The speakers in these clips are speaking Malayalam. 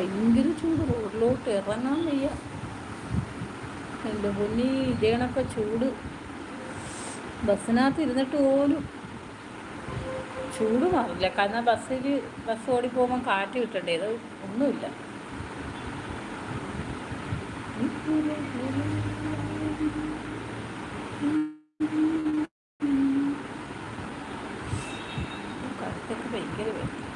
ഭയങ്കര ചൂട്. റോഡിലോട്ട് ഇറങ്ങാൻ വയ്യ. എന്റെ പൊന്നി ഇതേണൊക്കെ ചൂട്. ബസ്സിനകത്ത് ഇരുന്നിട്ട് പോലും ചൂട് മാറില്ല. കാരണം ബസ്സിൽ ബസ് ഓടി ഓടിപ്പോകുമ്പോൾ കാറ്റ് കിട്ടണ്ടേ? ഇത് ഒന്നുമില്ല. കഴുത്തൊക്കെ ഭയങ്കര വേദന.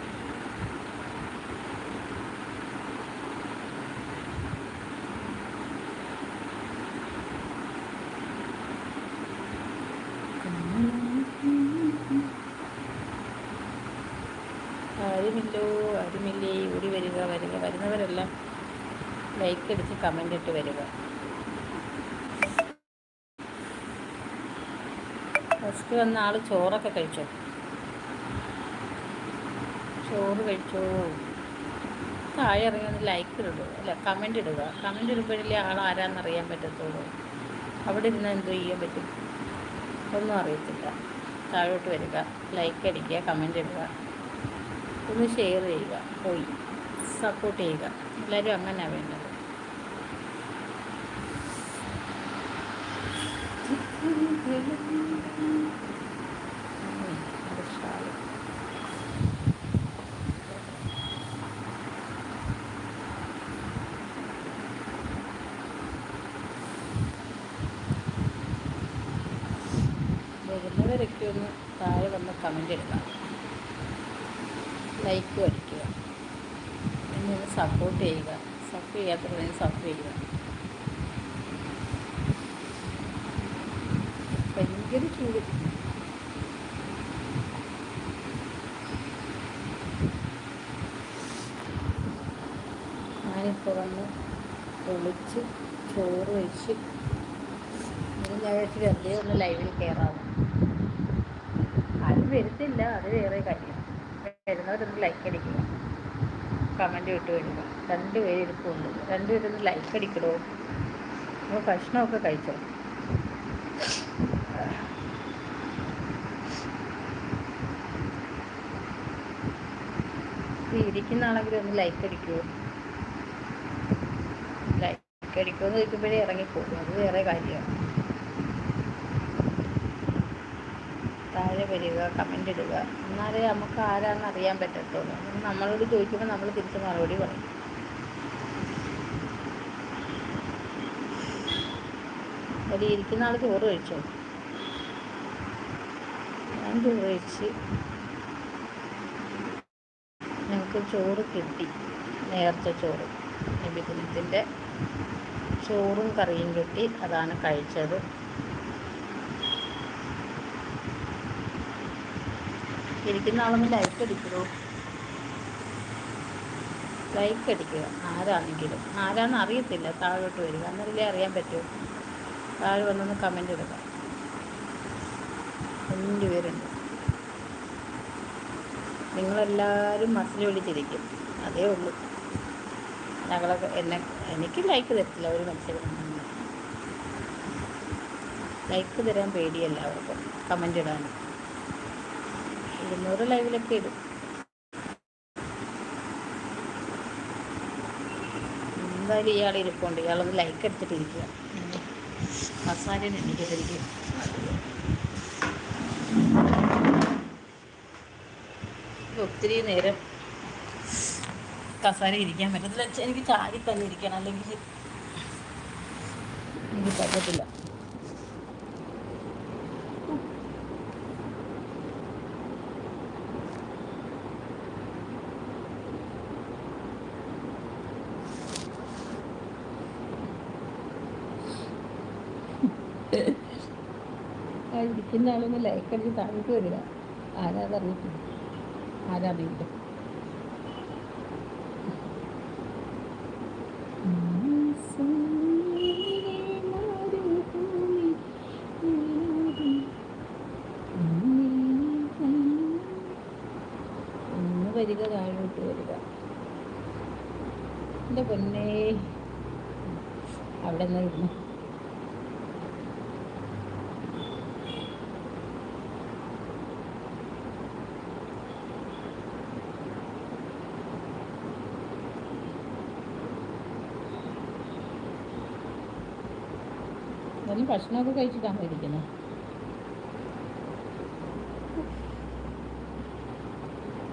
വരിക വരുന്നവരെല്ലാം ലൈക്ക് അടിച്ച് കമന്റ് ഇട്ട് വരിക. ഫസ്റ്റ് വന്ന ആൾ ചോറൊക്കെ കഴിച്ചോ? ചോറ് കഴിച്ചോ? താഴെ ഇറങ്ങി ഒന്ന് ലൈക്ക് ഇടുക. അല്ല കമന്റ് ഇടുക. കമന്റ് ഇടുമ്പോഴല്ലേ ആൾ ആരാന്ന് അറിയാൻ പറ്റത്തുള്ളൂ. അവിടെ ഇരുന്ന് എന്തോ ചെയ്യാൻ പറ്റും? ഒന്നും അറിയത്തില്ല. താഴോട്ട് വരിക. ലൈക്ക് അടിക്കുക കമന്റ് ഇടുക. ഒന്ന് ഷെയർ ചെയ്യുക. പോയി. സപ്പോർട്ട് ചെയ്യുക. എല്ലാവരും അങ്ങനെയാണ് വേണ്ടത്. വരുന്നവരൊക്കെ ഒന്ന് താഴെ വന്ന് കമന്റ് എടുക്കാം ലൈക്ക് അടിക്കുക. എന്നെ സപ്പോർട്ട് ചെയ്യുക. സഫർ ചെയ്യാത്തവരെ സപ്പോർട്ട് ചെയ്യുക. ഭയങ്കര ചൂട്. ഞാനിപ്പോൾ വന്ന് കുളിച്ച് ചോറ് വെച്ച് വെച്ച് വെറുതെ ഒന്ന് ലൈവിൽ കയറാവും ആരും വരുത്തില്ല. അത് വേറെ കാര്യം. വരുന്നവരൊന്ന് ലൈക്ക് അടിക്കുക. കമന്റ് വിട്ട് വരിക രണ്ട് പേര് ഇരിപ്പുണ്ട്. രണ്ടുപേരൊന്ന് ലൈക്ക് അടിക്കടോ. നമ്മൾ ഭക്ഷണമൊക്കെ കഴിച്ചോ? ഇരിക്കുന്ന ആണെങ്കിലും ഒന്ന് ലൈക്ക് അടിക്കുമോ ലൈക്ക് അടിക്കുമോ എന്ന് ചോദിക്കുമ്പോഴേ ഇറങ്ങിപ്പോകും. അത് വേറെ കാര്യമാണ്. താഴെ വരിക കമന്റ് ഇടുക. എന്നാലേ നമുക്ക് ആരാണെന്ന് അറിയാൻ പറ്റത്തുള്ളൂ. നമ്മളോട് ചോദിക്കുമ്പോൾ നമ്മൾ തിരിച്ച് മറുപടി പറയും. ഒരു ഇരിക്കുന്ന ആൾ ചോറ് കഴിച്ചോ? ഞാൻ ചോറ് കഴിച്ച് ഞങ്ങൾക്ക് ചോറ് കിട്ടി. നേർച്ച ചോറ്. നബിദിനത്തിന്റെ ചോറും കറിയും കിട്ടി. അതാണ് കഴിച്ചത്. ഇരിക്കുന്ന ആളൊന്ന് ലൈക്ക് അടിക്കൂ ലൈക്ക് അടിക്കുക. ആരാണെങ്കിലും. ആരാണെന്ന് അറിയത്തില്ല. താഴോട്ട് വരിക. എന്നല്ലേ അറിയാൻ പറ്റുമോ താഴെ വന്നൊന്ന് കമന്റ് ഇടുക. രണ്ട് പേരുണ്ട്? നിങ്ങളെല്ലാവരും മസിൽ വിളിച്ചിരിക്കും. അതേ ഉള്ളൂ. ഞങ്ങളൊക്കെ എന്നെ എനിക്ക് ലൈക്ക് തരത്തില്ല. ഒരു മനുഷ്യരും ലൈക്ക് തരാൻ പേടിയല്ല അവർക്ക്. കമന്റ് ഇടാനും ഇരുന്നൂറ് ലൈവിലൊക്കെ ഇടും. എന്തായാലും ഇയാൾ ഇരിപ്പുണ്ട്. ഇയാളത് ലൈക്ക് എടുത്തിട്ടിരിക്കുക. മസാലയിൽ എണ്ണിക്കത്തിരിക്കുക ഒത്തിരി നേരം കസാര ഇരിക്കാൻ പറ്റത്തില്ല. എനിക്ക് ചാരി തന്നെ ഇരിക്കണം. അല്ലെങ്കിൽ എനിക്ക് പറ്റത്തില്ല. ഇരിക്കുന്ന ആളൊന്നും ലൈക്ക് അടിച്ച് താഴേക്ക് വരിക. ആരാധറിഞ്ഞിട്ട് ആരാധിക്കട്ടെ വരിക താഴോട്ട് വരിക. എന്റെ പൊന്നേ. അവിടെ നിന്ന് ഇരുന്നു? എന്നാലും ഭക്ഷണമൊക്കെ കഴിച്ചിട്ടാണ് ഇരിക്കുന്നത്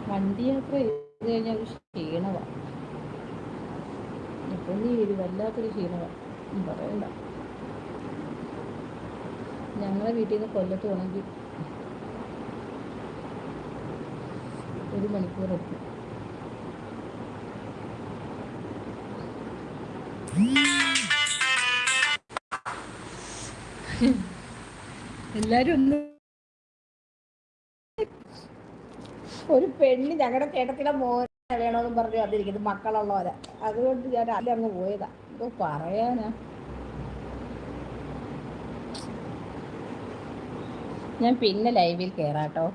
വണ്ടി യാത്ര ചെയ്ത് കഴിഞ്ഞാൽ ഒരു ക്ഷീണമാണ് ഇപ്പം ഒരു വല്ലാത്തൊരു ക്ഷീണമാണ് പറയണ്ട. ഞങ്ങളെ വീട്ടിൽ നിന്ന് കൊല്ലത്ത് പോകണമെങ്കിൽ ഒരു മണിക്കൂർ എടുക്കും. എല്ലാരും ഒരു പെണ്ണ് ഞങ്ങളുടെ ചേട്ടത്തിയുടെ മോനെ വേണമെന്ന് പറഞ്ഞു അതിരിക്കുന്നത് മക്കളുള്ളവരെ. അതുകൊണ്ട് ഞാൻ അതിൽ അങ്ങ് പോയതാ. എന്തോ പറയാനാ. ഞാൻ പിന്നെ ലൈവിൽ കേറാട്ടോ.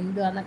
എന്തുവാന്നൊക്കെ